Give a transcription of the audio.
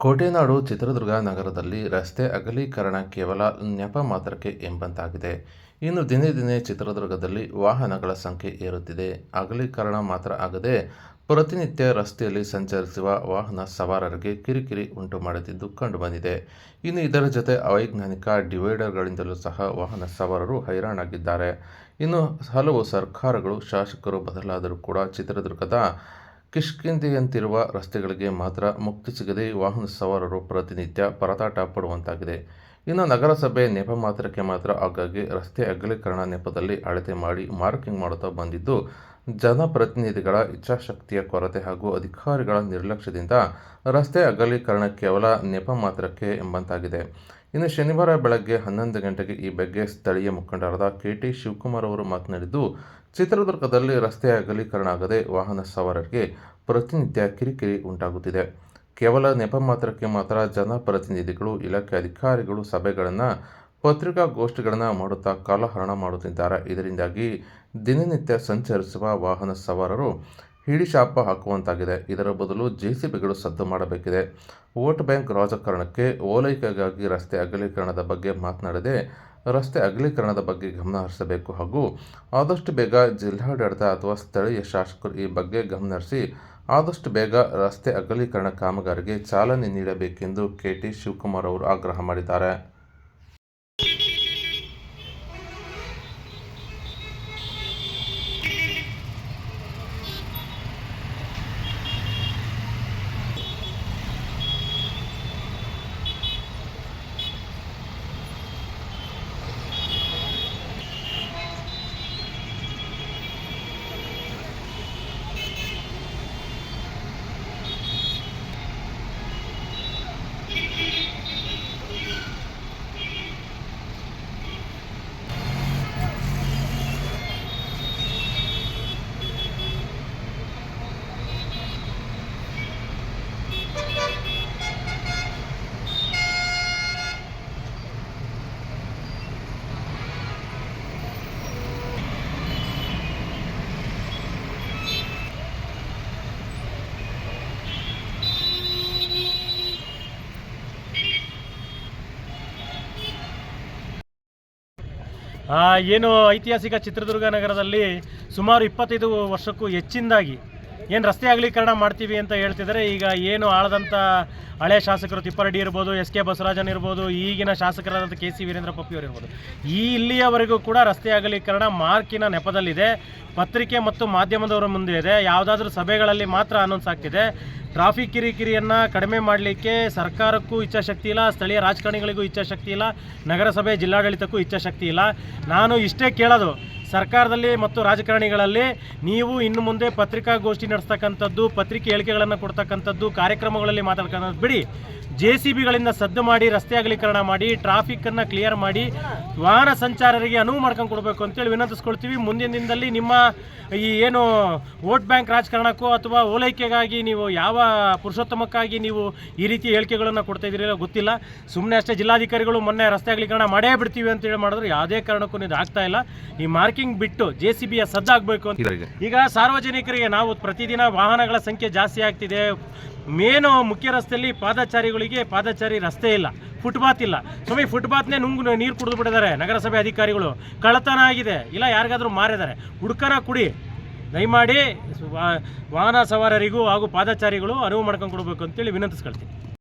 ಕೋಟೆನಾಡು ಚಿತ್ರದುರ್ಗ ನಗರದಲ್ಲಿ ರಸ್ತೆ ಅಗಲೀಕರಣ ಕೇವಲ ನೆಪ ಮಾತ್ರಕ್ಕೆ ಎಂಬಂತಾಗಿದೆ. ಇನ್ನು ದಿನೇ ದಿನೇ ಚಿತ್ರದುರ್ಗದಲ್ಲಿ ವಾಹನಗಳ ಸಂಖ್ಯೆ ಏರುತ್ತಿದೆ. ಅಗಲೀಕರಣ ಮಾತ್ರ ಆಗದೆ ಪ್ರತಿನಿತ್ಯ ರಸ್ತೆಯಲ್ಲಿ ಸಂಚರಿಸುವ ವಾಹನ ಸವಾರರಿಗೆ ಕಿರಿಕಿರಿ ಉಂಟು ಮಾಡುತ್ತಿದ್ದು ಕಂಡುಬಂದಿದೆ ಇನ್ನು ಇದರ ಜೊತೆ ಅವೈಜ್ಞಾನಿಕ ಡಿವೈಡರ್ಗಳಿಂದಲೂ ಸಹ ವಾಹನ ಸವಾರರು ಹೈರಾಣಾಗಿದ್ದಾರೆ. ಇನ್ನು ಹಲವು ಸರ್ಕಾರಗಳು ಶಾಸಕರು ಬದಲಾದರೂ ಕೂಡ ಚಿತ್ರದುರ್ಗದ ಕಿಷ್ಕಿಂಧೆಯಂತಿರುವ ರಸ್ತೆಗಳಿಗೆ ಮಾತ್ರ ಮುಕ್ತಿ ಸಿಗದೆ ವಾಹನ ಸವಾರರು ಪ್ರತಿನಿತ್ಯ ಪರದಾಟ ಪಡುವಂತಾಗಿದೆ. ಇನ್ನು ನಗರಸಭೆ ನೆಪ ಮಾತ್ರಕ್ಕೆ ಮಾತ್ರ ಆಗಾಗ್ಗೆ ರಸ್ತೆ ಅಗಲೀಕರಣ ನೆಪದಲ್ಲಿ ಅಳತೆ ಮಾಡಿ ಮಾರ್ಕಿಂಗ್ ಮಾಡುತ್ತಾ ಬಂದಿದ್ದು ಜನಪ್ರತಿನಿಧಿಗಳ ಇಚ್ಛಾಶಕ್ತಿಯ ಕೊರತೆ ಹಾಗೂ ಅಧಿಕಾರಿಗಳ ನಿರ್ಲಕ್ಷ್ಯದಿಂದ ರಸ್ತೆ ಅಗಲೀಕರಣ ಕೇವಲ ನೆಪ ಮಾತ್ರಕ್ಕೆ ಎಂಬಂತಾಗಿದೆ. ಇನ್ನು ಶನಿವಾರ ಬೆಳಗ್ಗೆ ಹನ್ನೊಂದು ಗಂಟೆಗೆ ಈ ಬಗ್ಗೆ ಸ್ಥಳೀಯ ಮುಖಂಡರಾದ ಕೆ ಟಿ ಶಿವಕುಮಾರ್ ಅವರು ಮಾತನಾಡಿದ್ದು, ಚಿತ್ರದುರ್ಗದಲ್ಲಿ ರಸ್ತೆ ಅಗಲೀಕರಣ ಆಗದೆ ವಾಹನ ಸವಾರರಿಗೆ ಪ್ರತಿನಿತ್ಯ ಕಿರಿಕಿರಿ ಉಂಟಾಗುತ್ತಿದೆ. ಕೇವಲ ನೆಪ ಮಾತ್ರಕ್ಕೆ ಮಾತ್ರ ಜನಪ್ರತಿನಿಧಿಗಳು, ಇಲಾಖೆ ಅಧಿಕಾರಿಗಳು, ಸಭೆಗಳನ್ನು ಪತ್ರಿಕಾಗೋಷ್ಠಿಗಳನ್ನು ಮಾಡುತ್ತಾ ಕಾಲಹರಣ ಮಾಡುತ್ತಿದ್ದಾರೆ. ಇದರಿಂದಾಗಿ ದಿನನಿತ್ಯ ಸಂಚರಿಸುವ ವಾಹನ ಸವಾರರು ಹಿಡಿಶಾಪ ಹಾಕುವಂತಾಗಿದೆ. ಇದರ ಬದಲು ಜೆಸಿಬಿಗಳು ಸದ್ದು ಮಾಡಬೇಕಿದೆ. ವೋಟ್ ಬ್ಯಾಂಕ್ ರಾಜಕಾರಣಕ್ಕೆ ಓಲೈಕೆಗಾಗಿ ರಸ್ತೆ ಅಗಲೀಕರಣದ ಬಗ್ಗೆ ಮಾತನಾಡದೆ ರಸ್ತೆ ಅಗಲೀಕರಣದ ಬಗ್ಗೆ ಗಮನ ಹರಿಸಬೇಕು ಹಾಗೂ ಆದಷ್ಟು ಬೇಗ ಜಿಲ್ಲಾಡಳಿತ ಅಥವಾ ಸ್ಥಳೀಯ ಶಾಸಕರು ಈ ಬಗ್ಗೆ ಗಮನಹರಿಸಿ ಆದಷ್ಟು ಬೇಗ ರಸ್ತೆ ಅಗಲೀಕರಣ ಕಾಮಗಾರಿಗೆ ಚಾಲನೆ ನೀಡಬೇಕೆಂದು ಕೆ ಟಿ ಶಿವಕುಮಾರ್ ಅವರು ಆಗ್ರಹ ಮಾಡಿದ್ದಾರೆ. ಏನು ಐತಿಹಾಸಿಕ ಚಿತ್ರದುರ್ಗ ನಗರದಲ್ಲಿ ಸುಮಾರು ಇಪ್ಪತ್ತೈದು ವರ್ಷಕ್ಕೂ ಹೆಚ್ಚಿನದಾಗಿ ಏನು ರಸ್ತೆ ಅಗಲೀಕರಣ ಮಾಡ್ತೀವಿ ಅಂತ ಹೇಳ್ತಿದ್ರೆ. ಈಗ ಏನು ಆಳದಂಥ ಹಳೆ ಶಾಸಕರು ತಿಪ್ಪಾರೆಡ್ಡಿ ಇರ್ಬೋದು ಎಸ್ ಕೆ ಬಸವರಾಜನ್ ಇರ್ಬೋದು, ಈಗಿನ ಶಾಸಕರಾದಂಥ ಕೆ ಸಿ ವೀರೇಂದ್ರ ಪಪ್ಪಿಯವರು ಇರ್ಬೋದು. ಈ ಇಲ್ಲಿಯವರೆಗೂ ಕೂಡ ರಸ್ತೆ ಅಗಲೀಕರಣ ಮಾರ್ಕಿನ ನೆಪದಲ್ಲಿದೆ. ಪತ್ರಿಕೆ ಮತ್ತು ಮಾಧ್ಯಮದವರ ಮುಂದೆ ಇದೆ. ಯಾವುದಾದ್ರೂ ಸಭೆಗಳಲ್ಲಿ ಮಾತ್ರ ಅನೌನ್ಸ್ ಆಗ್ತಿದೆ. ಟ್ರಾಫಿಕ್ ಕಿರಿಕಿರಿಯನ್ನು ಕಡಿಮೆ ಮಾಡಲಿಕ್ಕೆ ಸರ್ಕಾರಕ್ಕೂ ಇಚ್ಛಾಶಕ್ತಿ ಇಲ್ಲ, ಸ್ಥಳೀಯ ರಾಜಕಾರಣಿಗಳಿಗೂ ಇಚ್ಛಾಶಕ್ತಿ ಇಲ್ಲ, ನಗರಸಭೆ ಜಿಲ್ಲಾಡಳಿತಕ್ಕೂ ಇಚ್ಛಾಶಕ್ತಿ ಇಲ್ಲ. ನಾನು ಇಷ್ಟೇ ಕೇಳೋದು ಸರ್ಕಾರದಲ್ಲಿ ಮತ್ತು ರಾಜಕಾರಣಿಗಳಲ್ಲಿ ನೀವು ಇನ್ನು ಮುಂದೆ ಪತ್ರಿಕಾಗೋಷ್ಠಿ ನಡೆಸ್ತಕ್ಕಂಥದ್ದು ಪತ್ರಿಕೆ ಹೇಳಿಕೆಗಳನ್ನು ಕೊಡ್ತಕ್ಕಂಥದ್ದು ಕಾರ್ಯಕ್ರಮಗಳಲ್ಲಿ ಮಾತಾಡ್ಕೊಳ್ಳೋದು ಬಿಡಿ. ಜೆ ಸಿ ಬಿಗಳಿಂದ ಸದ್ದು ಮಾಡಿ ರಸ್ತೆ ಅಗಲೀಕರಣ ಮಾಡಿ ಟ್ರಾಫಿಕ್ಕನ್ನು ಕ್ಲಿಯರ್ ಮಾಡಿ ವಾಹನ ಸಂಚಾರರಿಗೆ ಅನುವು ಮಾಡ್ಕೊಂಡು ಕೊಡಬೇಕು ಅಂತೇಳಿ ವಿನಂತಿಸ್ಕೊಳ್ತೀವಿ. ಮುಂದಿನ ದಿನದಲ್ಲಿ ನಿಮ್ಮ ಈ ಏನು ವೋಟ್ ಬ್ಯಾಂಕ್ ರಾಜಕಾರಣಕ್ಕೂ ಅಥವಾ ಓಲೈಕೆಗಾಗಿ ನೀವು ಯಾವ ಪುರುಷೋತ್ತಮಕ್ಕಾಗಿ ನೀವು ಈ ರೀತಿ ಹೇಳಿಕೆಗಳನ್ನು ಕೊಡ್ತಾ ಇದ್ದೀರಲ್ಲ ಗೊತ್ತಿಲ್ಲ. ಸುಮ್ಮನೆ ಅಷ್ಟೇ ಜಿಲ್ಲಾಧಿಕಾರಿಗಳು ಮೊನ್ನೆ ರಸ್ತೆ ಅಗಲೀಕರಣ ಮಾಡೇ ಬಿಡ್ತೀವಿ ಅಂತೇಳಿ ಮಾಡಿದ್ರು. ಯಾವುದೇ ಕಾರಣಕ್ಕೂ ಇದು ಆಗ್ತಾ ಇಲ್ಲ. ಈ ಮಾರ್ಕಿಂಗ್ ಬಿಟ್ಟು ಜೆ ಸಿ ಬಿಯ ಸದ್ದಾಗಬೇಕು ಅಂತ. ಈಗ ಸಾರ್ವಜನಿಕರಿಗೆ ನಾವು ಪ್ರತಿದಿನ ವಾಹನಗಳ ಸಂಖ್ಯೆ ಜಾಸ್ತಿ ಆಗ್ತಿದೆ. ಮೇನು ಮುಖ್ಯ ರಸ್ತೆಯಲ್ಲಿ ಪಾದಚಾರಿಗಳಿಗೆ ಪಾದಚಾರಿ ರಸ್ತೆ ಇಲ್ಲ, ಫುಟ್ಪಾತ್ ಇಲ್ಲ. ಸ್ವಾಮಿ, ಫುಟ್ಪಾತ್ನೇ ನುಂಗು ನೀರು ಕುಡಿದು ಬಿಟ್ಟಿದ್ದಾರೆ ನಗರಸಭೆ ಅಧಿಕಾರಿಗಳು. ಕಳ್ಳತನ ಆಗಿದೆ. ಇಲ್ಲ, ಯಾರಿಗಾದ್ರೂ ಮಾರಿದ್ದಾರೆ. ಹುಡ್ಕನ ಕುಡಿ. ದಯಮಾಡಿ ವಾಹನ ಸವಾರರಿಗೂ ಹಾಗೂ ಪಾದಚಾರಿಗಳು ಅನುವು ಮಾಡ್ಕೊಂಡು ಕೊಡಬೇಕು ಅಂತೇಳಿ ವಿನಂತಿಸ್ಕೊಳ್ತೀನಿ.